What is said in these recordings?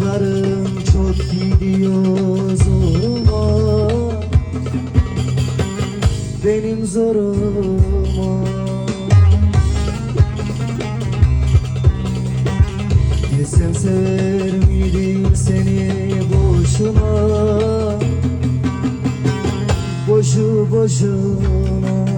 Ayaklarım çok gidiyor zoruma. Benim zoruma. Bilsem sever miydim seni boşuna? Boşu boşuna.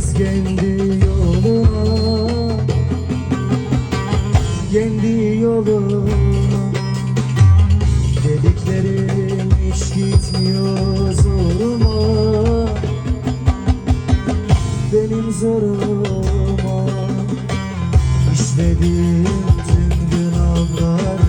Herkes kendi yoluna Kendi yoluna Dediklerim hiç gitmiyor zoruma. Benim zoruma. İşledim tüm günahlar